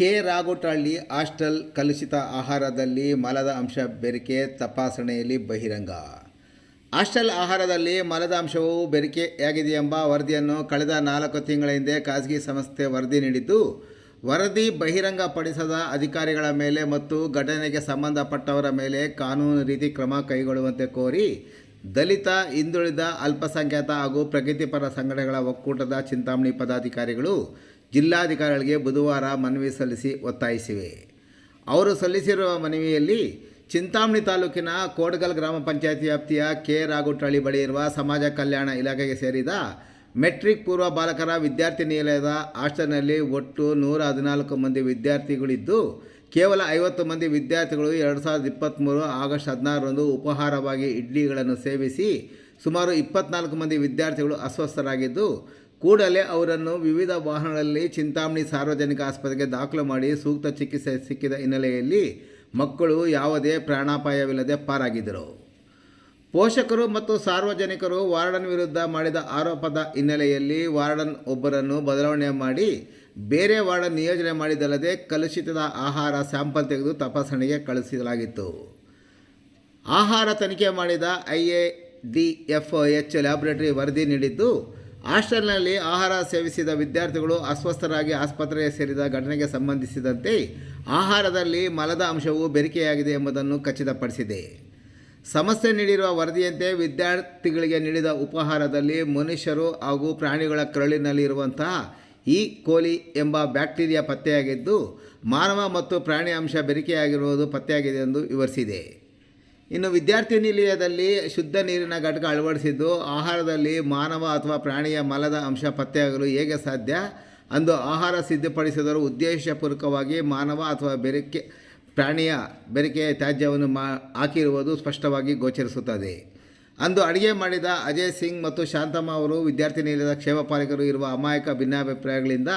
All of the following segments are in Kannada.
ಕೆ. ರಾಗೋಟಹಳ್ಳಿ ಹಾಸ್ಟೆಲ್ ಕಲುಷಿತ ಆಹಾರದಲ್ಲಿ ಮಲದ ಅಂಶ ಬೆರಿಕೆ ತಪಾಸಣೆಯಲ್ಲಿ ಬಹಿರಂಗ. ಹಾಸ್ಟೆಲ್ ಆಹಾರದಲ್ಲಿ ಮಲದ ಅಂಶವು ಬೆರಿಕೆಯಾಗಿದೆ ಎಂಬ ವರದಿಯನ್ನು ಕಳೆದ ನಾಲ್ಕು ತಿಂಗಳ ಹಿಂದೆ ಖಾಸಗಿ ಸಂಸ್ಥೆ ವರದಿ ನೀಡಿದ್ದು, ವರದಿ ಬಹಿರಂಗಪಡಿಸದ ಅಧಿಕಾರಿಗಳ ಮೇಲೆ ಮತ್ತು ಘಟನೆಗೆ ಸಂಬಂಧಪಟ್ಟವರ ಮೇಲೆ ಕಾನೂನು ರೀತಿ ಕ್ರಮ ಕೈಗೊಳ್ಳುವಂತೆ ಕೋರಿ ದಲಿತ, ಹಿಂದುಳಿದ, ಅಲ್ಪಸಂಖ್ಯಾತ ಹಾಗೂ ಪ್ರಗತಿಪರ ಸಂಘಟನೆಗಳ ಒಕ್ಕೂಟದ ಚಿಂತಾಮಣಿ ಪದಾಧಿಕಾರಿಗಳು ಜಿಲ್ಲಾಧಿಕಾರಿಗಳಿಗೆ ಬುಧವಾರ ಮನವಿ ಸಲ್ಲಿಸಿ ಒತ್ತಾಯಿಸಿವೆ. ಅವರು ಸಲ್ಲಿಸಿರುವ ಮನವಿಯಲ್ಲಿ ಚಿಂತಾಮಣಿ ತಾಲೂಕಿನ ಕೋಡ್ಗಲ್ ಗ್ರಾಮ ಪಂಚಾಯತಿ ವ್ಯಾಪ್ತಿಯ ಕೆ ರಾಗುಟ್ಟಳ್ಳಿ ಬಳಿ ಇರುವ ಸಮಾಜ ಕಲ್ಯಾಣ ಇಲಾಖೆಗೆ ಸೇರಿದ ಮೆಟ್ರಿಕ್ ಪೂರ್ವ ಬಾಲಕರ ವಿದ್ಯಾರ್ಥಿ ನಿಲಯದ ಹಾಸ್ಟೆಲ್ನಲ್ಲಿ ಒಟ್ಟು ನೂರ ಹದಿನಾಲ್ಕು ಮಂದಿ ವಿದ್ಯಾರ್ಥಿಗಳಿದ್ದು, ಕೇವಲ ಐವತ್ತು ಮಂದಿ ವಿದ್ಯಾರ್ಥಿಗಳು ಎರಡು ಸಾವಿರದ ಇಪ್ಪತ್ತ್ಮೂರು ಆಗಸ್ಟ್ ಹದಿನಾರರಂದು ಉಪಹಾರವಾಗಿ ಇಡ್ಲಿಗಳನ್ನು ಸೇವಿಸಿ ಸುಮಾರು ಇಪ್ಪತ್ನಾಲ್ಕು ಮಂದಿ ವಿದ್ಯಾರ್ಥಿಗಳು ಅಸ್ವಸ್ಥರಾಗಿದ್ದು ಕೂಡಲೇ ಅವರನ್ನು ವಿವಿಧ ವಾಹನಗಳಲ್ಲಿ ಚಿಂತಾಮಣಿ ಸಾರ್ವಜನಿಕ ಆಸ್ಪತ್ರೆಗೆ ದಾಖಲು ಮಾಡಿ ಸೂಕ್ತ ಚಿಕಿತ್ಸೆ ಸಿಕ್ಕಿದ ಹಿನ್ನೆಲೆಯಲ್ಲಿ ಮಕ್ಕಳು ಯಾವುದೇ ಪ್ರಾಣಾಪಾಯವಿಲ್ಲದೆ ಪಾರಾಗಿದ್ದರು. ಪೋಷಕರು ಮತ್ತು ಸಾರ್ವಜನಿಕರು ವಾರ್ಡನ್ ವಿರುದ್ಧ ಮಾಡಿದ ಆರೋಪದ ಹಿನ್ನೆಲೆಯಲ್ಲಿ ವಾರ್ಡನ್ ಒಬ್ಬರನ್ನು ಬದಲಾವಣೆ ಮಾಡಿ ಬೇರೆ ವಾರ್ಡನ್ ನಿಯೋಜನೆ ಮಾಡಿದಲ್ಲದೆ ಕಲುಷಿತದ ಆಹಾರ ಸ್ಯಾಂಪಲ್ ತೆಗೆದು ತಪಾಸಣೆಗೆ ಕಳುಹಿಸಲಾಗಿತ್ತು. ಆಹಾರ ತನಿಖೆ ಮಾಡಿದ I A D F H laboratory ವರದಿ ನೀಡಿದ್ದು ಹಾಸ್ಟೆಲ್ನಲ್ಲಿ ಆಹಾರ ಸೇವಿಸಿದ ವಿದ್ಯಾರ್ಥಿಗಳು ಅಸ್ವಸ್ಥರಾಗಿ ಆಸ್ಪತ್ರೆಗೆ ಸೇರಿದ ಘಟನೆಗೆ ಸಂಬಂಧಿಸಿದಂತೆ ಆಹಾರದಲ್ಲಿ ಮಲದ ಅಂಶವು ಬೆರಿಕೆಯಾಗಿದೆ ಎಂಬುದನ್ನು ಖಚಿತಪಡಿಸಿದೆ. ಸಮಸ್ಯೆ ನೀಡಿರುವ ವರದಿಯಂತೆ ವಿದ್ಯಾರ್ಥಿಗಳಿಗೆ ನೀಡಿದ ಉಪಹಾರದಲ್ಲಿ ಮನುಷ್ಯರು ಹಾಗೂ ಪ್ರಾಣಿಗಳ ಕರಳಿನಲ್ಲಿ ಇರುವಂತಹ ಈ ಕೋಲಿ ಎಂಬ ಬ್ಯಾಕ್ಟೀರಿಯಾ ಪತ್ತೆಯಾಗಿದ್ದು, ಮಾನವ ಮತ್ತು ಪ್ರಾಣಿ ಅಂಶ ಬೆರಿಕೆಯಾಗಿರುವುದು ಪತ್ತೆಯಾಗಿದೆ ಎಂದು ವಿವರಿಸಿದೆ. ಇನ್ನು ವಿದ್ಯಾರ್ಥಿ ನಿಲಯದಲ್ಲಿ ಶುದ್ಧ ನೀರಿನ ಘಟಕ ಅಳವಡಿಸಿದ್ದು, ಆಹಾರದಲ್ಲಿ ಮಾನವ ಅಥವಾ ಪ್ರಾಣಿಯ ಮಲದ ಅಂಶ ಪತ್ತೆಯಾಗಲು ಹೇಗೆ ಸಾಧ್ಯ? ಅಂದು ಆಹಾರ ಸಿದ್ಧಪಡಿಸಿದರೂ ಉದ್ದೇಶಪೂರ್ವಕವಾಗಿ ಮಾನವ ಅಥವಾ ಬೆರಕೆ, ಪ್ರಾಣಿಯ ಬೆರಕೆಯ ತ್ಯಾಜ್ಯವನ್ನು ಮಾ, ಹಾಕಿರುವುದು ಸ್ಪಷ್ಟವಾಗಿ ಗೋಚರಿಸುತ್ತದೆ. ಅಂದು ಅಡುಗೆ ಮಾಡಿದ ಅಜಯ್ ಸಿಂಗ್ ಮತ್ತು ಶಾಂತಮ್ಮ ಅವರು ವಿದ್ಯಾರ್ಥಿ ನಿಲಯದ ಕ್ಷೇಮ ಪಾಲಕರು ಇರುವ ಅಮಾಯಕ ಭಿನ್ನಾಭಿಪ್ರಾಯಗಳಿಂದ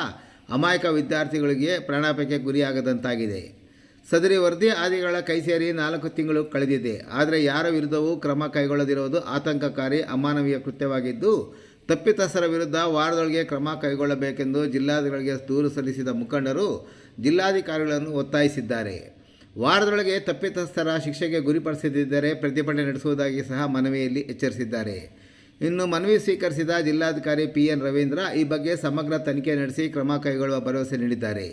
ಅಮಾಯಕ ವಿದ್ಯಾರ್ಥಿಗಳಿಗೆ ಪ್ರಾಣಾಪಕ್ಕೆ ಗುರಿಯಾಗದಂತಾಗಿದೆ. ಸದರಿ ವರದಿ ಆದಿಗಳ ಕೈ ಸೇರಿ ನಾಲ್ಕು ತಿಂಗಳು ಕಳೆದಿದೆ. ಆದರೆ ಯಾರ ವಿರುದ್ಧವೂ ಕ್ರಮ ಕೈಗೊಳ್ಳದಿರುವುದು ಆತಂಕಕಾರಿ, ಅಮಾನವೀಯ ಕೃತ್ಯವಾಗಿದ್ದು, ತಪ್ಪಿತಸ್ಥರ ವಿರುದ್ಧ ವಾರದೊಳಗೆ ಕ್ರಮ ಕೈಗೊಳ್ಳಬೇಕೆಂದು ಜಿಲ್ಲಾಧಿಕಾರಿಗಳಿಗೆ ದೂರು ಸಲ್ಲಿಸಿದ ಮುಖಂಡರು ಜಿಲ್ಲಾಧಿಕಾರಿಗಳನ್ನು ಒತ್ತಾಯಿಸಿದ್ದಾರೆ. ವಾರದೊಳಗೆ ತಪ್ಪಿತಸ್ಥರ ಶಿಕ್ಷೆಗೆ ಗುರಿಪಡಿಸದಿದ್ದರೆ ಪ್ರತಿಭಟನೆ ನಡೆಸುವುದಾಗಿ ಸಹ ಮನವಿಯಲ್ಲಿ ಎಚ್ಚರಿಸಿದ್ದಾರೆ. ಇನ್ನು ಮನವಿ ಸ್ವೀಕರಿಸಿದ ಜಿಲ್ಲಾಧಿಕಾರಿ ಪಿ ಎನ್ ರವೀಂದ್ರ ಈ ಬಗ್ಗೆ ಸಮಗ್ರ ತನಿಖೆ ನಡೆಸಿ ಕ್ರಮ ಕೈಗೊಳ್ಳುವ ಭರವಸೆ ನೀಡಿದ್ದಾರೆ.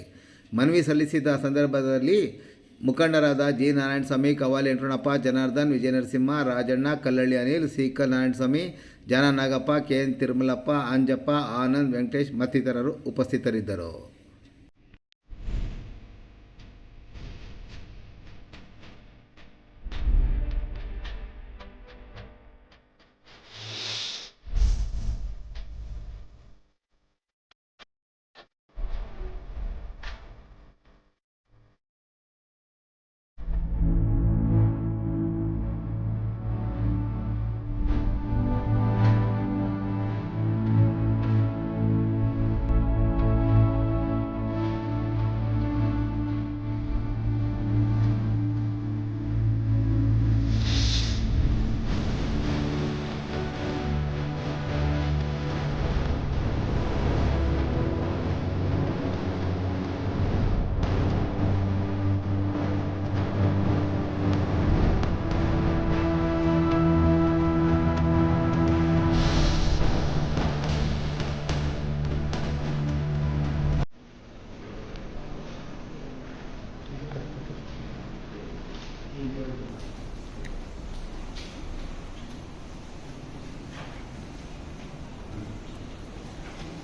ಮನವಿ ಸಲ್ಲಿಸಿದ ಸಂದರ್ಭದಲ್ಲಿ ಮುಖಂಡರಾದ ಜಿ ನಾರಾಯಣಸ್ವಾಮಿ ಕವಾಲಿ ವೆಂಕಟರಮಣಪ್ಪ ಜನಾರ್ದನ್, ವಿಜಯ ನರಸಿಂಹ, ರಾಜಣ್ಣ, ಕಲ್ಲಳ್ಳಿ ಅನಿಲ್, ಸಿ.ಕ ನಾರಾಯಣಸ್ವಾಮಿ, ಜಾನ ನಾಗಪ್ಪ ಕೆ ಎನ್ ತಿರುಮಲಪ್ಪ, ಅಂಜಪ್ಪ, ಆನಂದ್ ವೆಂಕಟೇಶ್ ಮತ್ತಿತರರು ಉಪಸ್ಥಿತರಿದ್ದರು.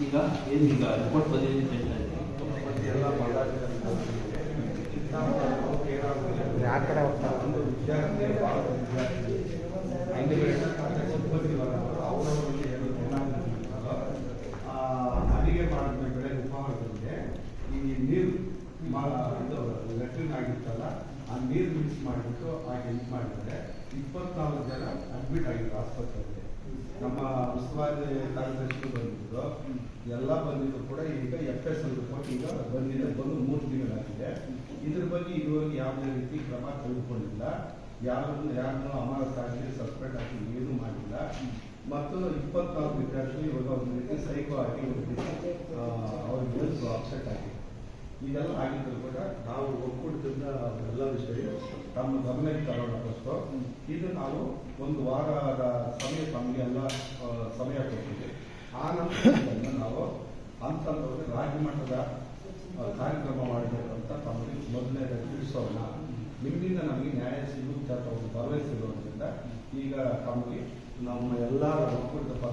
ಈಗ ಏನು ಈಗ ರಿಪೋರ್ಟ್ ಬಂದಿದೆ ಅಂತ ಹೇಳ್ತಾ ಅಡಿಗೆ ಅಡಿಗೆ ಮಾಡಬೇಕಾದ್ರೆ ಉಪಹಾರಗಳಿಗೆ ಈ ನೀರು ಇದು ಲೆಟ್ರಿನ್ ಆಗಿತ್ತಲ್ಲ ಆ ನೀರು ಮಿಕ್ಸ್ ಮಾಡಿಬಿಟ್ಟು ಆ ಹೆಲ್ಪ್ ಮಾಡಿದರೆ ಇಪ್ಪತ್ನಾಲ್ಕು ಜನ ಅಡ್ಮಿಟ್ ಆಗಿದ್ರು ಆಸ್ಪತ್ರೆಯಲ್ಲಿ ನಮ್ಮ ಉಸ್ತುವಾರಿ ಕಾರ್ಯದರ್ಶಿಗಳು ಬಂದಿದ್ದು, ಎಲ್ಲ ಬಂದಿದ್ದು ಕೂಡ ಈಗ ಎಫ್ ಎಸ್ ಎಲ್ ರಿಪೋರ್ಟ್ ಈಗ ಬಂದಿದೆ, ಬಂದು ಮೂರು ತಿಂಗಳಾಗಿದೆ. ಇದ್ರ ಬಗ್ಗೆ ಇದುವರೆಗೆ ಯಾವುದೇ ರೀತಿ ಕ್ರಮ ತೆಗೆದುಕೊಂಡಿಲ್ಲ. ಯಾರನ್ನು ಯಾರನ್ನು ಅಮಾನತ್ ಆಗಲಿ ಸಸ್ಪೆಂಡ್ ಆಗಿ ಏನೂ ಮಾಡಿಲ್ಲ. ಮತ್ತು ಇಪ್ಪತ್ನಾಲ್ಕು ವಿದ್ಯಾರ್ಥಿಗಳು ಇವಾಗ ಒಂದು ರೀತಿ ಸೈಕೋ ಆಗಿ ಒಂದು ರೀತಿ ಅವ್ರಿಗೆ ಅಪ್ಸೆಟ್ ಆಗಿದೆ ಇದೆಲ್ಲ ಆಗಿದ್ರು ಕೂಡ ನಾವು ಒಕ್ಕೂಟದಿಂದ ಎಲ್ಲ ವಿಷಯ ತಮ್ಮ ಗಮನಕ್ಕೆ ತರೋಣಕ್ಕೋಸ್ಕರ ಇದು ನಾವು ಒಂದು ವಾರದ ಸಮಯ ತಮಗೆಲ್ಲ ಎಲ್ಲ ಸಮಯ ಕೊಟ್ಟಿದ್ದೆ ಆ ನಂತರ ನಾವು ಅಂತಂದ್ರೆ ರಾಜ್ಯ ಮಟ್ಟದ ಕಾರ್ಯಕ್ರಮ ಮಾಡಬೇಕಂತ ತಮಗೆ ಮೊದಲನೇ ತಿಳಿಸೋಣ. ನಿಮ್ಮಿಂದ ನಮಗೆ ನ್ಯಾಯ ಸಿಗುತ್ತೆ ಅಂತ ಒಂದು ಭರವಸೆ ಇರೋದ್ರಿಂದ ಈಗ ತಮಗೆ ನಮ್ಮ ಎಲ್ಲರ ಒಕ್ಕೂಟದ ಪರ